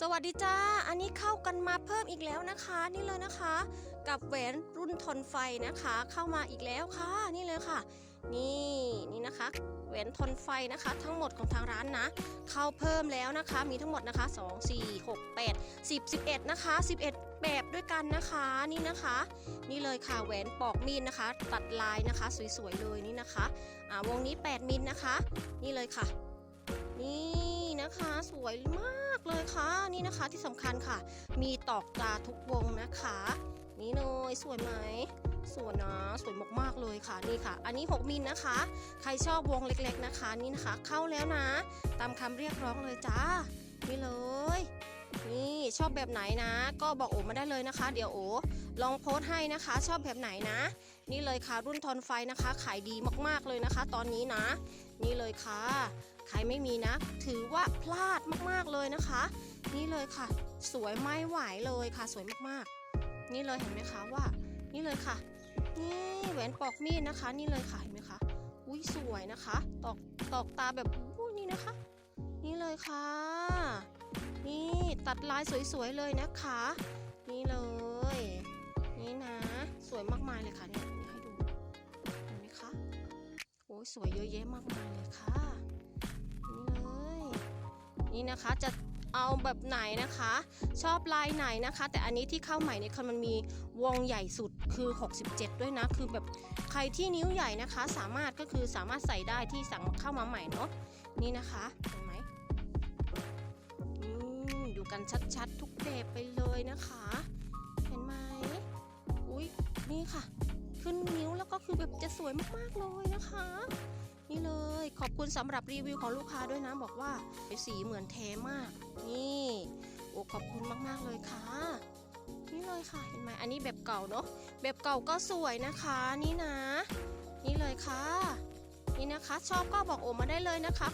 สวัสดีจ้า อันนี้เข้ากันมาเพิ่มอีกแล้วนะคะ นี่เลยนะคะ กับแหวนรุ่นทนไฟนะคะ เข้ามาอีกแล้วค่ะ นี่เลยค่ะ นี่นี่นะคะ แหวนทนไฟนะคะ ทั้งหมดของทางร้านนะ เข้าเพิ่มแล้วนะคะ มีทั้งหมดนะคะ 2 4 6 8 10 11 นะคะ 11 แบบด้วยกันนะคะนี่นะคะ นี่เลยค่ะแหวนปอกมีดนะคะ ตัดลายนะคะ สวยๆเลยนี่นะคะอ่าวงนี้ 8มิลนะคะ นี่เลยค่ะ นี่นะคะ สวยมาก คะนี่นะคะที่สำคัญค่ะ มีตอกตาทุกวงนะคะ นี่เลยสวยไหมสวยนะสวยมากๆเลยค่ะนี่ค่ะ อันนี้ 6 มิลนะคะ ใครชอบวงเล็กๆนะคะ นี่นะคะ เข้าแล้วนะ ตามคำเรียกร้องเลยจ้านี่เลย ชอบแบบไหนนะ ก็บอกโอมาได้เลยนะคะ เดี๋ยวโอลองโพสต์ให้นะคะ ชอบแบบไหนนะ นี่เลยค่ะรุ่นทอนไฟนะคะ ขายดีมากๆเลยนะคะ ตอนนี้นะ นี่เลยค่ะ ใครไม่มีนะ ถือว่าพลาดมากๆเลยนะคะ นี่เลยค่ะ สวยไม่ไหวเลยค่ะ สวยมากๆ นี่เลยเห็นไหมคะว่า นี่เลยค่ะ นี่แหวนปอกมีดนะคะ นี่เลยค่ะเห็นไหมคะอุ้ยสวยนะคะ ตอกตอกตาแบบอุ้ยนี่นะคะ นี่เลยค่ะ นี่ตัดลายสวยๆเลยนะคะ นี่เลย นี่นะ สวยมากมายเลยค่ะเนี่ยให้ดูเห็นไหมคะโอ้ยสวยเยอะแยะมากมายเลยค่ะนี่เลย นี่นะคะจะเอาแบบไหนนะคะ ชอบลายไหนนะคะ แต่อันนี้ที่เข้าใหม่เนี่ยคือมันมีวงใหญ่สุดคือ 67 ด้วยนะคือแบบใครที่นิ้วใหญ่นะคะ สามารถก็คือสามารถใส่ได้ที่สั่งเข้ามาใหม่เนาะนี่นะคะเห็นไหม กันชัดๆ ทุกแบบไปเลยนะคะ เห็นไหมอุ้ยนี่ค่ะ ขึ้นนิ้วแล้วก็คือแบบจะสวยมากๆเลยนะคะ นี่เลยขอบคุณสำหรับรีวิวของลูกค้าด้วยนะบอกว่าสีเหมือนแท้มาก นี่โอ้ขอบคุณมากๆเลยค่ะนี่เลยค่ะเห็นไหมอันนี้แบบเก่าเนาะแบบเก่าก็สวยนะคะนี่นะ นี่เลยค่ะ นี่นะคะชอบก็บอกโอมาได้เลยนะคะ